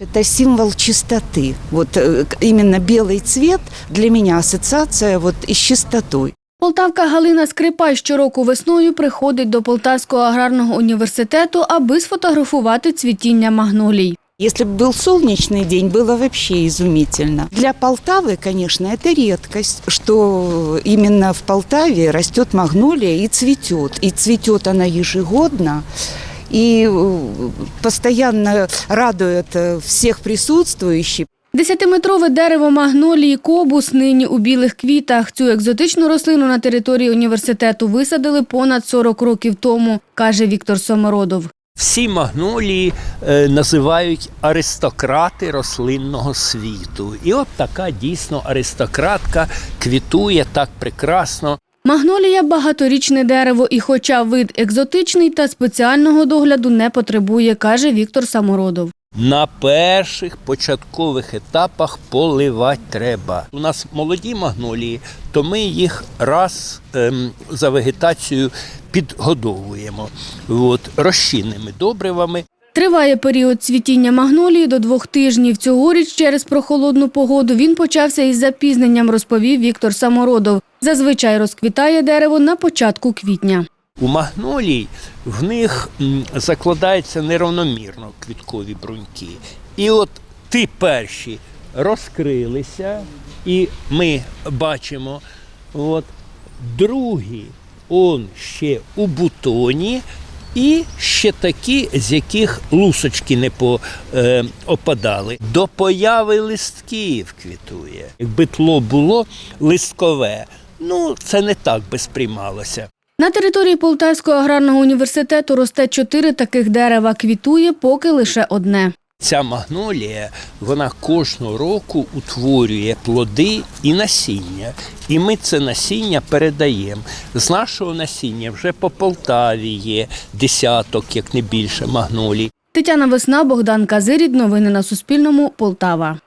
Это символ чистоты. Вот э, к- именно белый цвет для меня ассоциация вот и с чистотой. Полтавка Галина Скрипай щороку весною приходить до Полтавського аграрного університету, аби сфотографувати цвітіння магнолій. Если бы был солнечный день, было вообще изумительно. Для Полтавы, конечно, это редкость, что именно в Полтаве растет магнолия и цветет. И цветет она ежегодно. И э, постоянно радует э, всех присутствующих. Десятиметрове дерево магнолії кобус нині у білих квітах. Цю екзотичну рослину на території університету висадили понад 40 років тому, каже Віктор Сомородов. Всі магнолії е, називають аристократи рослинного світу. І от така дійсно аристократка квітує так прекрасно. Магнолія багаторічне дерево, і хоча вид екзотичний та спеціального догляду не потребує, каже Віктор Самородов. На перших початкових етапах поливати треба. У нас молоді магнолії, то ми їх раз ем, за вегетацією підгодовуємо от, розчинними добривами. Триває період цвітіння магнолії до двох тижнів. Цьогоріч через прохолодну погоду він почався із запізненням, розповів Віктор Самородов. Зазвичай розквітає дерево на початку квітня. У магнолій в них закладаються неравномірно квіткові бруньки. І от ті перші розкрилися, і ми бачимо, от, другі он ще у бутоні, і ще такі, з яких лусочки не е, опадали. До появи листків квітує. Якби тло було листкове, ну це не так би сприймалося. На території Полтавського аграрного університету росте чотири таких дерева. Квітує поки лише одне. Ця магнолія вона кожного року утворює плоди і насіння. І ми це насіння передаємо. З нашого насіння вже по Полтаві є десяток, як не більше, магнолій. Тетяна Весна, Богдан Казирід. Новини на Суспільному. Полтава.